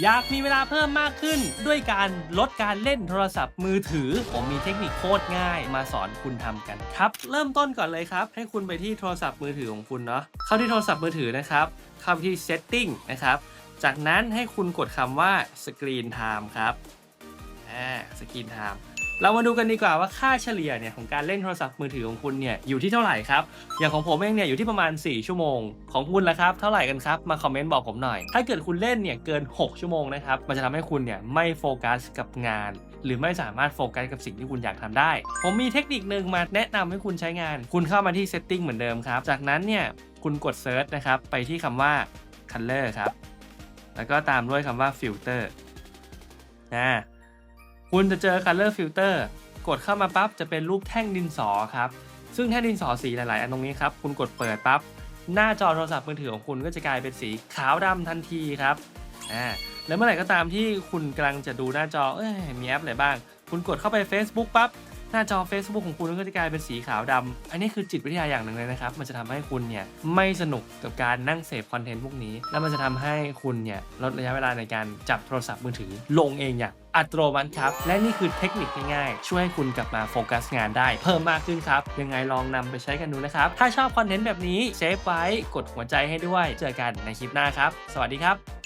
อยากมีเวลาเพิ่มมากขึ้น ด้วยการลดการเล่นโทรศัพท์มือถือ ผมมีเทคนิคโคตรง่าย มาสอนคุณทำกันครับ เริ่มต้นก่อนเลยครับ ให้คุณไปที่โทรศัพท์มือถือของคุณเนาะเข้าที่โทรศัพท์มือถือนะครับ เข้าที่ setting นะครับ จากนั้นให้คุณกดคำว่า screen time ครับอ่า screen time เรามาดูกันดีกว่าว่าค่าเฉลี่ยเนี่ยของการเล่นโทรศัพท์มือถือของคุณเนี่ยอยู่ที่เท่าไหร่ครับ อย่างของผมเองเนี่ยอยู่ที่ประมาณ 4 ชั่วโมง ของคุณละครับเท่าไหร่กันครับ มาคอมเมนต์บอกผมหน่อย ถ้าเกิดคุณเล่นเนี่ยเกิน 6 ชั่วโมงนะครับ มันจะทำให้คุณเนี่ยไม่โฟกัสกับงาน หรือไม่สามารถโฟกัสกับสิ่งที่คุณอยากทำได้ ผมมีเทคนิคหนึ่งมาแนะนำให้คุณใช้งาน คุณเข้ามาที่ setting เหมือนเดิมครับ จากนั้นเนี่ยคุณกด search นะครับไปที่คำว่า color ครับ แล้วก็ตามด้วยคำว่า filter นะ คุณจะเจอ color filter กดเข้ามาปั๊บจะเป็นรูปแท่งดินสอครับ ซึ่งแท่งดินสอสีหลาย ๆ อันตรงนี้ครับ คุณกดเปิดปั๊บ หน้าจอโทรศัพท์มือถือของคุณก็จะกลายเป็นสีขาวดำทันทีครับ อ่า แล้วเมื่อไหร่ก็ตามที่คุณกำลังจะดูหน้าจอ เอ้ย มีแอปอะไรบ้าง คุณกดเข้าไป Facebook ปั๊บ หน้าจอ Facebook ของคุณก็จะกลายเป็นสีขาวดำอันนี้คือจิตวิทยาอย่างหนึ่งเลยนะครับ มันจะทำให้คุณเนี่ยไม่สนุกกับการนั่งเสพคอนเทนต์พวกนี้ แล้วมันจะทำให้คุณเนี่ยลดระยะเวลาในการจับโทรศัพท์มือถือลงเองอย่างอัตโนมัติครับ และนี่คือเทคนิคง่ายๆ ช่วยให้คุณกลับมาโฟกัสงานได้ เพิ่มมากขึ้นครับ ยังไงลองนำไปใช้กันดูนะครับ ถ้าชอบคอนเทนต์แบบนี้เซฟไว้กดหัวใจให้ด้วย เจอกันในคลิปหน้าครับ สวัสดีครับ